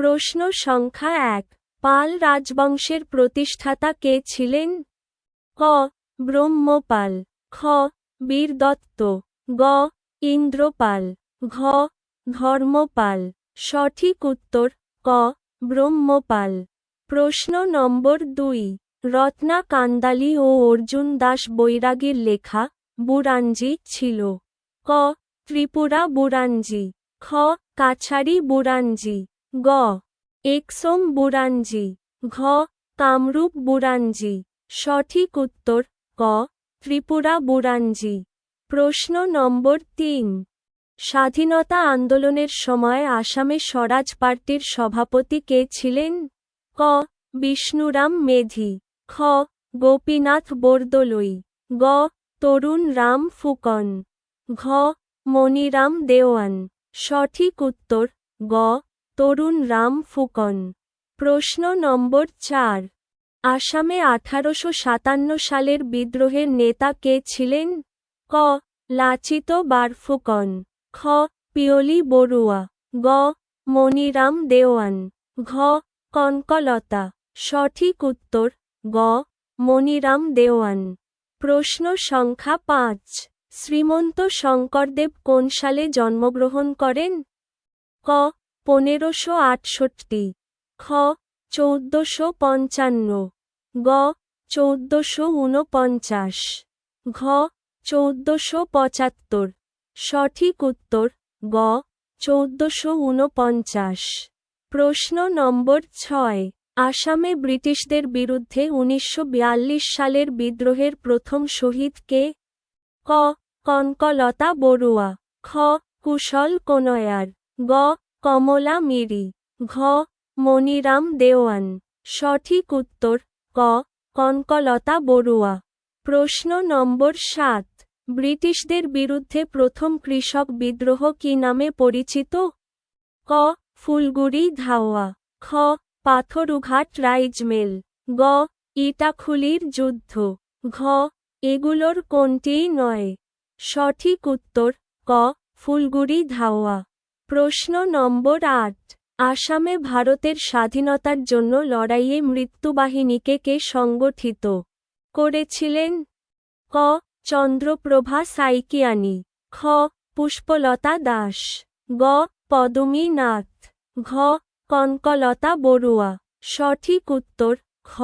প্রশ্ন সংখ্যা এক। পাল রাজবংশের প্রতিষ্ঠাতা কে ছিলেন? ক. ব্রহ্মপাল। খ. বীরদত্ত। গ. ইন্দ্রপাল। ঘ. ধর্মপাল। সঠিক উত্তর, ক. ব্রহ্মপাল। প্রশ্ন নম্বর দুই। রত্না কান্দালি ও অর্জুন দাস বৈরাগীর লেখা বুরাঞ্জি ছিল। ক. ত্রিপুরা বুরাঞ্জি। খ. কাছাড়ি বুরাঞ্জি। গ। একসোম বুরাঞ্জি ঘ। কামরূপ বুরাঞ্জি সঠিক উত্তর, ক। ত্রিপুরা বুরাঞ্জি প্রশ্ন নম্বর তিন। স্বাধীনতা আন্দোলনের সময় আসামে স্বরাজ পার্টির সভাপতি কে ছিলেন? ক। বিষ্ণুরাম মেধি। খ। গোপীনাথ বরদলৈ গ। তরুণ রাম ফুকন। ঘ। মনিরাম দেওয়ান। সঠিক উত্তর, গ। তরুণ রাম ফুকন। প্রশ্ন নম্বর চার। আসামে আঠারোশো সাতান্ন সালের বিদ্রোহের নেতা কে ছিলেন? ক. লাচিত বারফুকন খ. পিয়লি বড়ুয়া। গ. মনিরাম দেওয়ান। ঘ. কনকলতা। সঠিক উত্তর, গ. মনিরাম দেওয়ান। প্রশ্ন সংখ্যা পাঁচ। শ্রীমন্ত শঙ্করদেব কোন সালে জন্মগ্রহণ করেন? ক. পনেরোশো আটষট্টি। খ, চৌদ্দশো পঞ্চান্ন। গ, চৌদ্দশো ঊনপঞ্চাশ ঘ, চৌদ্দশো পঁচাত্তর। সঠিক উত্তর, গ, চৌদ্দশো ঊনপঞ্চাশ প্রশ্ন নম্বর ছয়। আসামে ব্রিটিশদের বিরুদ্ধে উনিশশো বিয়াল্লিশ সালের বিদ্রোহের প্রথম শহীদ কে? ক, কনকলতা বড়ুয়া। খ, কুশল কোনয়ার। গ কমলা মিরি, ঘ মনিরাম দেওয়ান। সঠিক উত্তর, ক, কনকলতা বড়ুয়া। প্রশ্ন নম্বর সাত, ব্রিটিশদের বিরুদ্ধে প্রথম কৃষক বিদ্রোহ কি নামে পরিচিত? ক, ফুলগুড়ি ধাওয়া। খ, পাথরুঘাট রাইজমেল গ, ইটাখুলির যুদ্ধ। ঘ, এগুলোর কোনটিই নয়। সঠিক উত্তর, ক, ফুলগুড়ি ধাওয়া। প্রশ্ন নম্বর আট। আসামে ভারতের স্বাধীনতার জন্য লড়াইয়ে মৃত্যুবাহিনীকে কে সংগঠিত করেছিলেন? ক. চন্দ্রপ্রভা সাইকিয়ানি। খ. পুষ্পলতা দাস। গ. পদমী নাথ। ঘ. কনকলতা বড়ুয়া। সঠিক উত্তর, খ.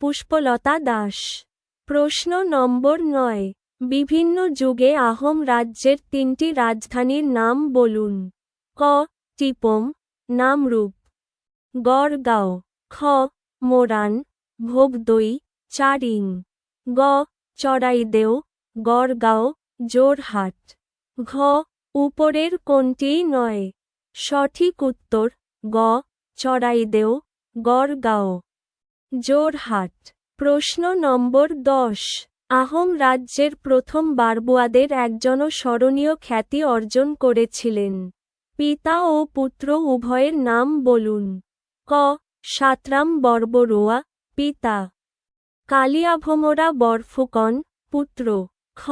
পুষ্পলতা দাস। প্রশ্ন নম্বর নয়। বিভিন্ন যুগে আহোম রাজ্যের তিনটি রাজধানীর নাম বলুন। ক, টিপম, নামরূপ। গড়গাঁও খ, মোরান ভোগদই চারিং গ চড়াইদেও গড়গাঁও জোরহাট ঘ, উপরের কোনটিই নয়। সঠিক উত্তর, গ চড়াইদেও গড়গাঁও জোরহাট প্রশ্ন নম্বর দশ। আহোম রাজ্যের প্রথম বারবুয়াদের একজনও স্মরণীয় খ্যাতি অর্জন করেছিলেন। পিতা ও পুত্র উভয়ের নাম বলুন। ক. সাতরাম বর্বরোয়া, পিতা। কালিয়াভোমরা বরফুকন, পুত্র। খ.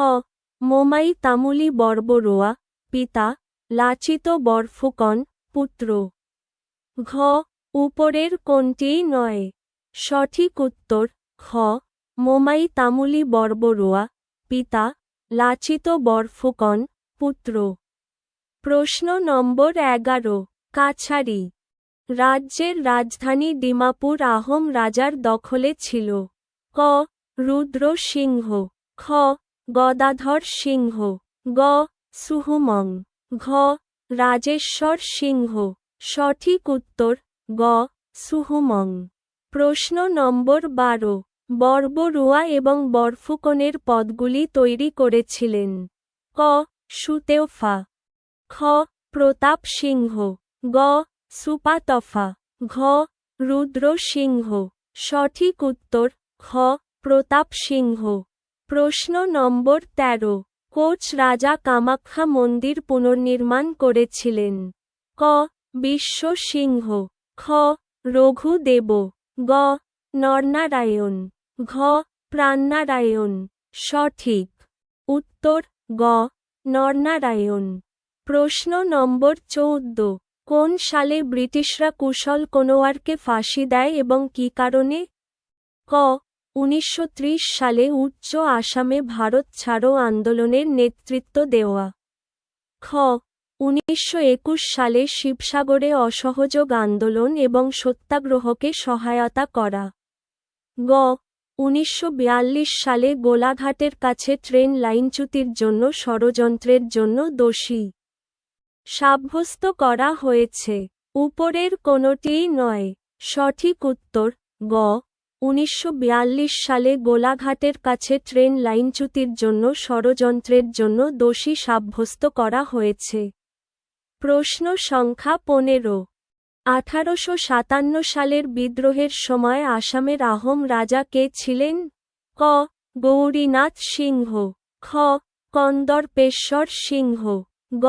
মোমাই তামুলি বর্বরোয়া, পিতা। লাচিত বরফুকন, পুত্র। ঘ. উপরের কোনটিই নয়। সঠিক উত্তর, খ। মোমাই তামুলি বর্বরোয়া, পিতা। লাচিত বরফুকন, পুত্র। প্রশ্ন নম্বর এগারো, কাছারি। রাজ্যের রাজধানী ডিমাপুর আহোম রাজার দখলে ছিল। ক, রুদ্র সিংহ। খ, গদাধর সিংহ। গ, সুহুমং। ঘ, রাজেশ্বর সিংহ। সঠিক উত্তর, গ, সুহুমং। প্রশ্ন নম্বর বারো, বর্বরুয়া এবং বরফুকনের পদগুলি তৈরি করেছিলেন। ক, সুতেওফা। খ, প্রতাপ সিংহ। গ, সুপাতফা। ঘ, রুদ্র সিংহ। সঠিক উত্তর, খ, প্রতাপ সিংহ। প্রশ্ন নম্বর তেরো। কোচ রাজা কামাখ্যা মন্দির পুনর্নির্মাণ করেছিলেন। ক, বিশ্ব সিংহ। খ, রঘু দেব। গ, নরনারায়ণ। ঘ, প্রাণনারায়ণ। সঠিক উত্তর, গ, নরনারায়ণ। প্রশ্ন নম্বর চৌদ্দ। কোন সালে ব্রিটিশরা কুশল কোনোয়ারকে ফাঁসি দেয় এবং কী কারণে? ক। উনিশশো ত্রিশ সালে উচ্চ আসামে ভারত ছাড়ো আন্দোলনের নেতৃত্ব দেওয়া। খ। উনিশশো একুশ সালে শিবসাগরে অসহযোগ আন্দোলন এবং সত্যাগ্রহকে সহায়তা করা। গ। উনিশশো বিয়াল্লিশ সালে গোলাঘাটের কাছে ট্রেন লাইনচ্যুতির জন্য ষড়যন্ত্রের জন্য দোষী। সাব্যস্ত করা হয়েছে। উপরের কোনোটিই নয়। সঠিক উত্তর, গ, উনিশশো বিয়াল্লিশ সালে গোলাঘাটের কাছে ট্রেন লাইনচ্যুতির জন্য ষড়যন্ত্রের জন্য দোষী সাব্যস্ত করা হয়েছে। প্রশ্ন সংখ্যা পনেরো। আঠারোশো সাতান্ন সালের বিদ্রোহের সময় আসামের আহোম রাজা কে ছিলেন? ক, গৌরীনাথ সিংহ। খ, কন্দর্পেশ্বর সিংহ। গ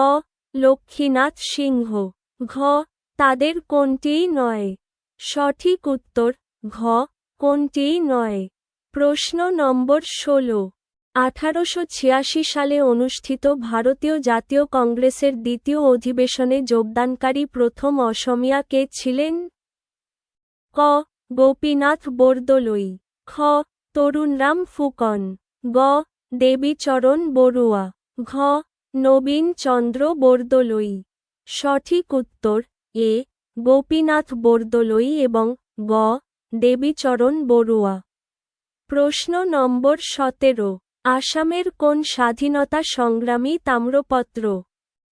লক্ষ্মীনাথ সিংহ, ঘ, তাদের কোনটিই নয়। সঠিক উত্তর, ঘ, কোনটিই নয়। প্রশ্ন নম্বর ষোলো। আঠারোশো ছিয়াশি সালে অনুষ্ঠিত ভারতীয় জাতীয় কংগ্রেসের দ্বিতীয় অধিবেশনে যোগদানকারী প্রথম অসমিয়া কে ছিলেন? ক, গোপীনাথ বরদলৈ। খ, তরুণরাম ফুকন। গ, দেবীচরণ বড়ুয়া। ঘ নবীন চন্দ্র বরদলৈ। সঠিক উত্তর, এ, গোপীনাথ বরদলৈ এবং গ, দেবীচরণ বড়ুয়া। প্রশ্ন নম্বর সতেরো, আসামের কোন স্বাধীনতা সংগ্রামী তাম্রপত্র?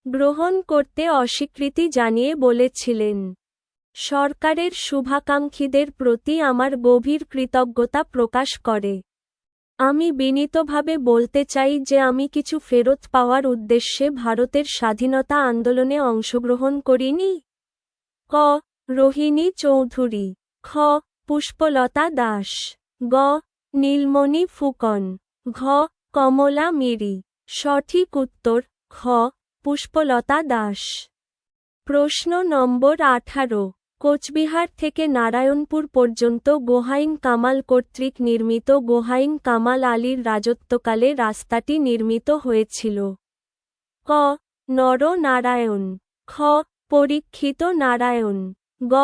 গ্রহণ করতে অস্বীকৃতি জানিয়ে বলেছিলেন। সরকারের শুভাকাঙ্ক্ষীদের প্রতি আমার গভীর কৃতজ্ঞতা প্রকাশ করে। আমি বিনীতভাবে বলতে চাই যে আমি কিছু ফেরত পাওয়ার উদ্দেশ্যে ভারতের স্বাধীনতা আন্দোলনে অংশগ্রহণ করিনি। ক. রোহিণী চৌধুরী। খ. পুষ্পলতা দাস। গ. নীলমণি ফুকন। ঘ. কমলা মিরি। সঠিক উত্তর, খ. পুষ্পলতা দাস। প্রশ্ন নম্বর আঠারো। কোচবিহার থেকে নারায়ণপুর পর্যন্ত গোহাইন কামাল কর্তৃক নির্মিত গোহাইন কামাল আলীর রাজত্বকালে রাস্তাটি নির্মিত হয়েছিল। ক. নর নারায়ণ খ. পরীক্ষিত নারায়ণ। গ.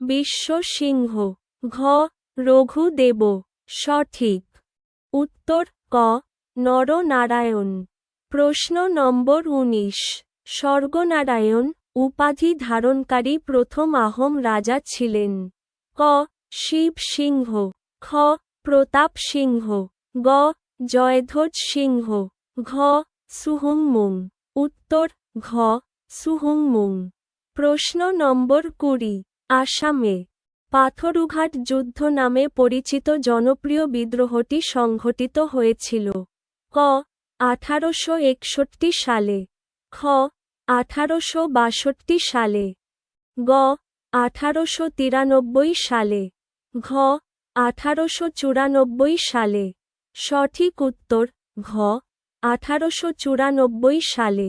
বিশ্ব সিংহ। ঘ. রঘু দেব সঠিক। উত্তর ক. নরনারায়ণ। প্রশ্ন নম্বর উনিশ। স্বর্গনারায়ণ উপাধি ধারণকারী প্রথম আহোম রাজা ছিলেন। ক. শিব সিংহ। খ. প্রতাপ সিংহ। গ. জয়ধ্বজ সিংহ। ঘ. সুহুংমুং। উত্তর, ঘ. সুহুংমুং। প্রশ্ন নম্বর কুড়ি। আসামে পাথরুঘাট যুদ্ধ নামে পরিচিত জনপ্রিয় বিদ্রোহটি সংঘটিত হয়েছিল। ক. আঠারোশো একষট্টি সালে। খ. আঠারোশো বাষট্টি সালে। গ, আঠারোশো তিরানব্বই সালে। ঘ, আঠারোশো চুরানব্বই সালে। সঠিক উত্তর, ঘ, আঠারোশো চুরানব্বই সালে।